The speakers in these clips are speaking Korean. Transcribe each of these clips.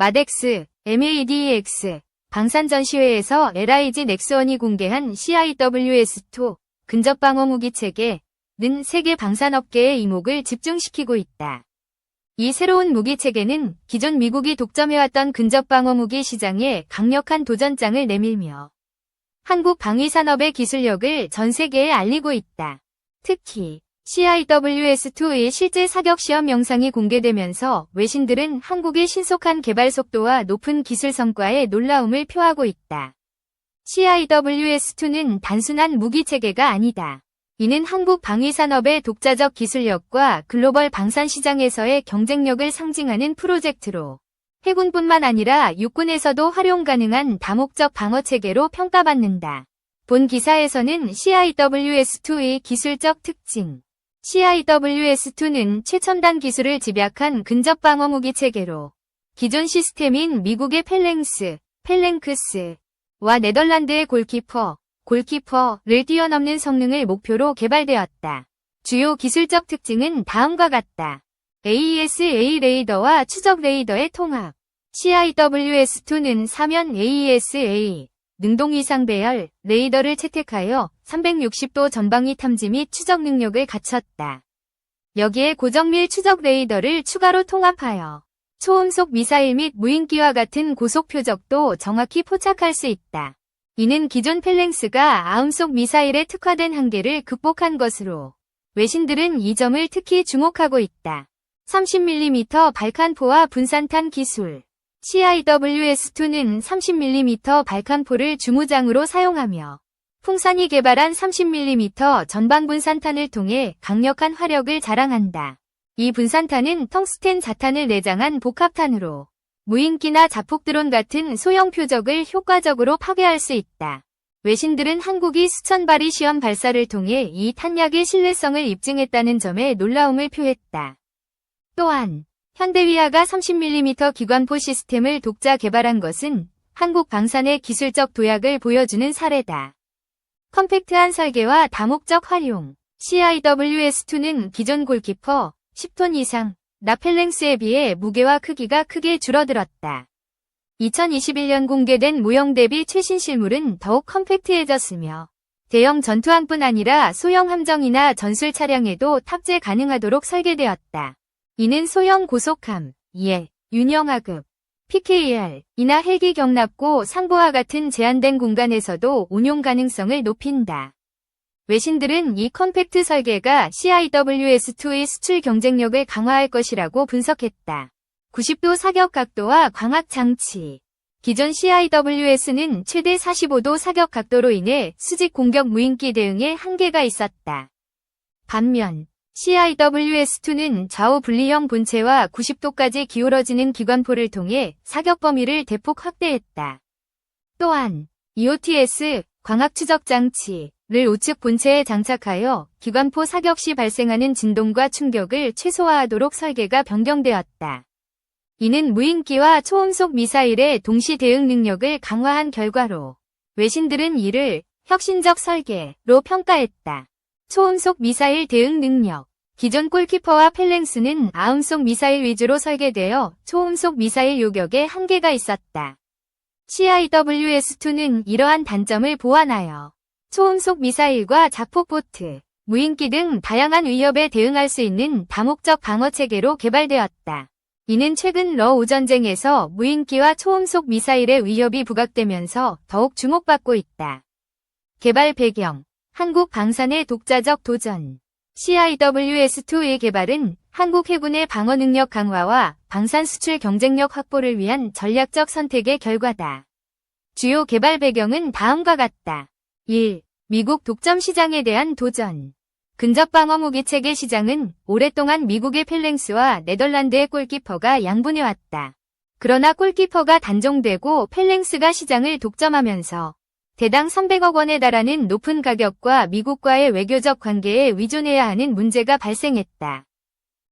마덱스, MADEX, 방산전시회에서 LIG 넥스원이 공개한 CIWS2 근접방어 무기 체계는 세계 방산업계의 이목을 집중시키고 있다. 이 새로운 무기 체계는 기존 미국이 독점해왔던 근접방어 무기 시장에 강력한 도전장을 내밀며 한국 방위산업의 기술력을 전 세계에 알리고 있다. 특히 CIWS2의 실제 사격 시험 영상이 공개되면서 외신들은 한국의 신속한 개발 속도와 높은 기술 성과에 놀라움을 표하고 있다. CIWS2는 단순한 무기 체계가 아니다. 이는 한국 방위산업의 독자적 기술력과 글로벌 방산 시장에서의 경쟁력을 상징하는 프로젝트로 해군뿐만 아니라 육군에서도 활용 가능한 다목적 방어 체계로 평가받는다. 본 기사에서는 CIWS2의 기술적 특징, CIWS2는 최첨단 기술을 집약한 근접 방어 무기 체계로 기존 시스템인 미국의 펠랭스, 펠랭크스와 네덜란드의 골키퍼, 골키퍼를 뛰어넘는 성능을 목표로 개발되었다. 주요 기술적 특징은 다음과 같다. AES-A 레이더와 추적 레이더의 통합. CIWS2는 사면 AES-A 능동 이상 배열 레이더를 채택하여 360도 전방위 탐지 및 추적 능력을 갖췄다. 여기에 고정밀 추적 레이더를 추가로 통합하여 초음속 미사일 및 무인기와 같은 고속 표적도 정확히 포착할 수 있다. 이는 기존 펠랭스가 아음속 미사일에 특화된 한계를 극복한 것으로 외신들은 이 점을 특히 주목하고 있다. 30mm 발칸포와 분산탄 기술 CIWS2는 30mm 발칸포를 주무장으로 사용하며 풍산이 개발한 30mm 전방 분산탄을 통해 강력한 화력을 자랑한다. 이 분산탄은 텅스텐 자탄을 내장한 복합탄으로 무인기나 자폭 드론 같은 소형 표적을 효과적으로 파괴할 수 있다. 외신들은 한국이 수천 발의 시험 발사를 통해 이 탄약의 신뢰성을 입증했다는 점에 놀라움을 표했다. 또한 현대위아가 30mm 기관포 시스템을 독자 개발한 것은 한국 방산의 기술적 도약을 보여주는 사례다. 컴팩트한 설계와 다목적 활용 CIWS2는 기존 골키퍼 10톤 이상 라펠랭스에 비해 무게와 크기가 크게 줄어들었다. 2021년 공개된 모형 대비 최신 실물은 더욱 컴팩트해졌으며 대형 전투함뿐 아니라 소형 함정이나 전술 차량에도 탑재 가능하도록 설계되었다. 이는 소형 고속함, 예, 윤영하급, PKR, 이나 헬기 경납고 상부와 같은 제한된 공간에서도 운용 가능성을 높인다. 외신들은 이 컴팩트 설계가 CIWS2의 수출 경쟁력을 강화할 것이라고 분석했다. 90도 사격 각도와 광학 장치. 기존 CIWS는 최대 45도 사격 각도로 인해 수직 공격 무인기 대응에 한계가 있었다. 반면 CIWS2는 좌우 분리형 본체와 90도까지 기울어지는 기관포를 통해 사격 범위를 대폭 확대했다. 또한 EOTS 광학 추적 장치를 우측 본체에 장착하여 기관포 사격 시 발생하는 진동과 충격을 최소화하도록 설계가 변경되었다. 이는 무인기와 초음속 미사일의 동시 대응 능력을 강화한 결과로 외신들은 이를 혁신적 설계로 평가했다. 초음속 미사일 대응 능력 기존 골키퍼와 펠랭스는 아음속 미사일 위주로 설계되어 초음속 미사일 요격에 한계가 있었다. CIWS2는 이러한 단점을 보완하여 초음속 미사일과 자폭보트, 무인기 등 다양한 위협에 대응할 수 있는 다목적 방어체계로 개발되었다. 이는 최근 러우 전쟁에서 무인기와 초음속 미사일의 위협이 부각되면서 더욱 주목받고 있다. 개발 배경 한국 방산의 독자적 도전 CIWS2의 개발은 한국 해군의 방어 능력 강화와 방산 수출 경쟁력 확보를 위한 전략적 선택의 결과다. 주요 개발 배경은 다음과 같다. 1. 미국 독점 시장에 대한 도전. 근접 방어 무기 체계 시장은 오랫동안 미국의 펠랭스와 네덜란드의 골키퍼가 양분해왔다. 그러나 골키퍼가 단종되고 펠랭스가 시장을 독점하면서 대당 300억 원에 달하는 높은 가격과 미국과의 외교적 관계에 위존해야 하는 문제가 발생했다.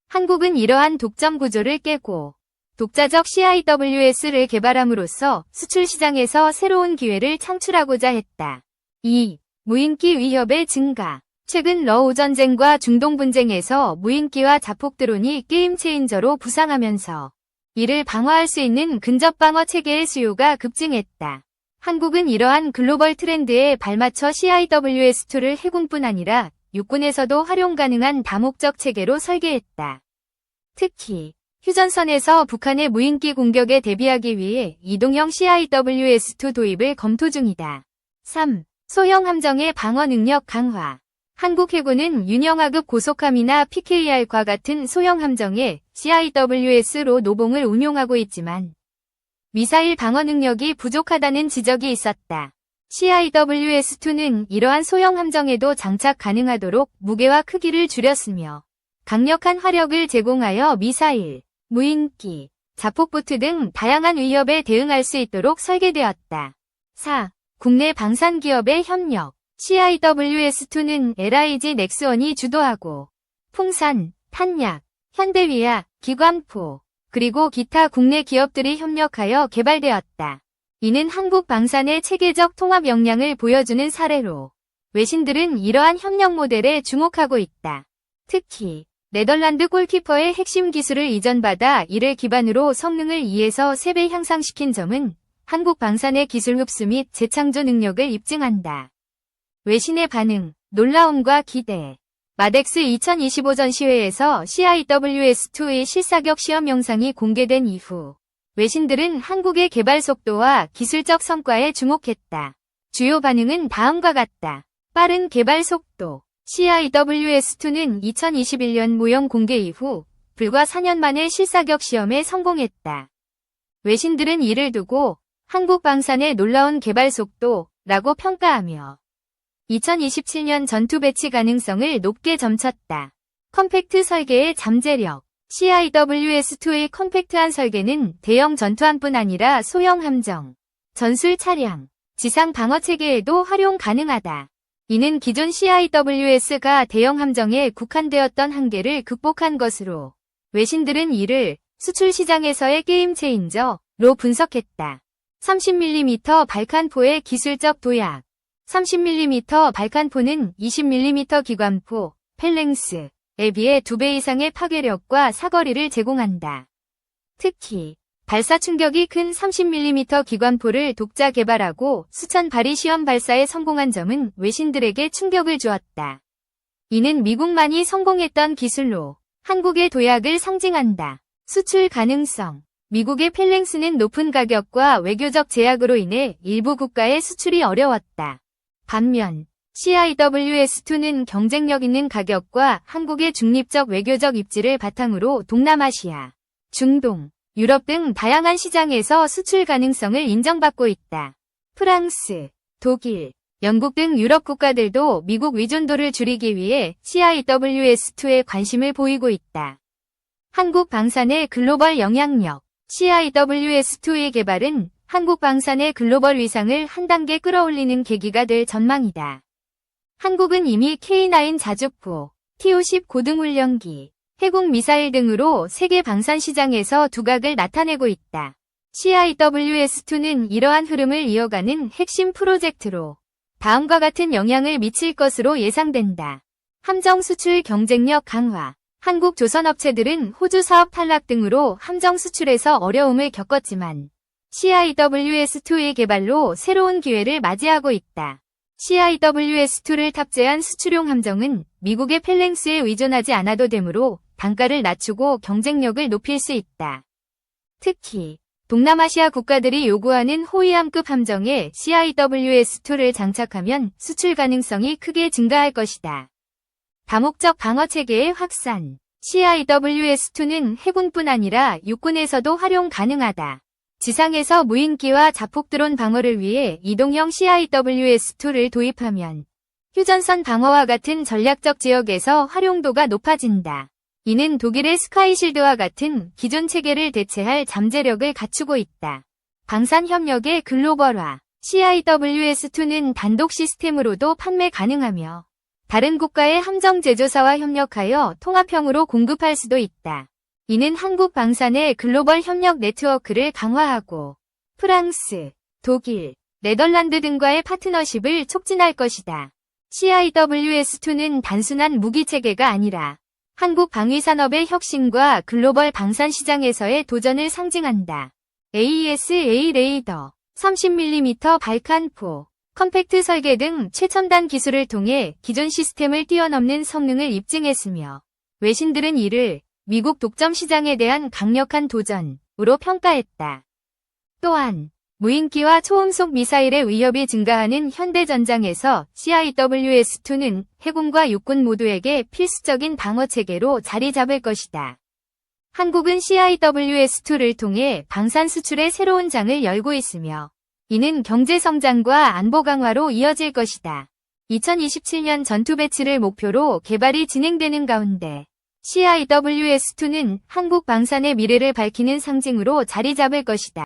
한국은 이러한 독점 구조를 깨고 독자적 CIWS를 개발함으로써 수출 시장에서 새로운 기회를 창출하고자 했다. 2. 무인기 위협의 증가 최근 러우 전쟁과 중동 분쟁에서 무인기와 자폭 드론이 게임 체인저로 부상하면서 이를 방어할 수 있는 근접 방어 체계의 수요가 급증했다. 한국은 이러한 글로벌 트렌드에 발맞춰 CIWS2를 해군뿐 아니라 육군에서도 활용 가능한 다목적 체계로 설계했다. 특히 휴전선에서 북한의 무인기 공격에 대비하기 위해 이동형 CIWS2 도입을 검토 중이다. 3. 소형 함정의 방어 능력 강화. 한국 해군은 윤영하급 고속함이나 PKR과 같은 소형 함정에 CIWS로 노봉을 운용하고 있지만 미사일 방어 능력이 부족하다는 지적이 있었다. CIWS2는 이러한 소형 함정에도 장착 가능하도록 무게와 크기를 줄였으며 강력한 화력을 제공하여 미사일, 무인기, 자폭보트 등 다양한 위협에 대응할 수 있도록 설계되었다. 4. 국내 방산 기업의 협력. CIWS2는 LIG 넥스원이 주도하고 풍산, 탄약, 현대위아, 기관포, 그리고 기타 국내 기업들이 협력하여 개발되었다. 이는 한국 방산의 체계적 통합 역량을 보여주는 사례로 외신들은 이러한 협력 모델에 주목하고 있다. 특히 네덜란드 골키퍼의 핵심 기술을 이전받아 이를 기반으로 성능을 2에서 3배 향상시킨 점은 한국 방산의 기술 흡수 및 재창조 능력을 입증한다. 외신의 반응, 놀라움과 기대. 마덱스 2025 전시회에서 CIWS2의 실사격 시험 영상이 공개된 이후 외신들은 한국의 개발 속도와 기술적 성과에 주목했다. 주요 반응은 다음과 같다. 빠른 개발 속도. CIWS2는 2021년 모형 공개 이후 불과 4년 만에 실사격 시험에 성공했다. 외신들은 이를 두고 한국 방산의 놀라운 개발 속도라고 평가하며 2027년 전투 배치 가능성을 높게 점쳤다. 컴팩트 설계의 잠재력 CIWS2의 컴팩트한 설계는 대형 전투함뿐 아니라 소형 함정, 전술 차량, 지상 방어 체계에도 활용 가능하다. 이는 기존 CIWS가 대형 함정에 국한되었던 한계를 극복한 것으로 외신들은 이를 수출 시장에서의 게임 체인저로 분석했다. 30mm 발칸포의 기술적 도약 30mm 발칸포는 20mm 기관포, 펠랭스에 비해 2배 이상의 파괴력과 사거리를 제공한다. 특히 발사 충격이 큰 30mm 기관포를 독자 개발하고 수천 발이 시험 발사에 성공한 점은 외신들에게 충격을 주었다. 이는 미국만이 성공했던 기술로 한국의 도약을 상징한다. 수출 가능성 미국의 펠랭스는 높은 가격과 외교적 제약으로 인해 일부 국가의 수출이 어려웠다. 반면 CIWS2는 경쟁력 있는 가격과 한국의 중립적 외교적 입지를 바탕으로 동남아시아, 중동, 유럽 등 다양한 시장에서 수출 가능성을 인정받고 있다. 프랑스, 독일, 영국 등 유럽 국가들도 미국 의존도를 줄이기 위해 CIWS2에 관심을 보이고 있다. 한국 방산의 글로벌 영향력 CIWS2의 개발은 한국 방산의 글로벌 위상을 한 단계 끌어올리는 계기가 될 전망이다. 한국은 이미 K9 자주포, T-50 고등훈련기, 해군 미사일 등으로 세계 방산 시장에서 두각을 나타내고 있다. CIWS2는 이러한 흐름을 이어가는 핵심 프로젝트로 다음과 같은 영향을 미칠 것으로 예상된다. 함정 수출 경쟁력 강화 한국 조선업체들은 호주 사업 탈락 등으로 함정 수출에서 어려움을 겪었지만 CIWS2의 개발로 새로운 기회를 맞이하고 있다. CIWS2를 탑재한 수출용 함정은 미국의 펠랭스에 의존하지 않아도 되므로 단가를 낮추고 경쟁력을 높일 수 있다. 특히 동남아시아 국가들이 요구하는 호위함급 함정에 CIWS2를 장착하면 수출 가능성이 크게 증가할 것이다. 다목적 방어 체계의 확산 CIWS2는 해군뿐 아니라 육군에서도 활용 가능하다. 지상에서 무인기와 자폭 드론 방어를 위해 이동형 CIWS2를 도입하면 휴전선 방어와 같은 전략적 지역에서 활용도가 높아진다. 이는 독일의 스카이실드와 같은 기존 체계를 대체할 잠재력을 갖추고 있다. 방산 협력의 글로벌화 CIWS2는 단독 시스템으로도 판매 가능하며 다른 국가의 함정 제조사와 협력하여 통합형으로 공급할 수도 있다. 이는 한국 방산의 글로벌 협력 네트워크를 강화하고 프랑스, 독일, 네덜란드 등과의 파트너십을 촉진할 것이다. CIWS2는 단순한 무기 체계가 아니라 한국 방위산업의 혁신과 글로벌 방산 시장에서의 도전을 상징한다. AES-A 레이더, 30mm 발칸포, 컴팩트 설계 등 최첨단 기술을 통해 기존 시스템을 뛰어넘는 성능을 입증했으며 외신들은 이를 미국 독점 시장에 대한 강력한 도전으로 평가했다. 또한 무인기와 초음속 미사일의 위협이 증가하는 현대전장에서 CIWS-2는 해군과 육군 모두에게 필수적인 방어 체계로 자리 잡을 것이다. 한국은 CIWS-2를 통해 방산 수출의 새로운 장을 열고 있으며 이는 경제 성장과 안보 강화로 이어질 것이다. 2027년 전투 배치를 목표로 개발이 진행되는 가운데 CIWS-2는 한국 방산의 미래를 밝히는 상징으로 자리 잡을 것이다.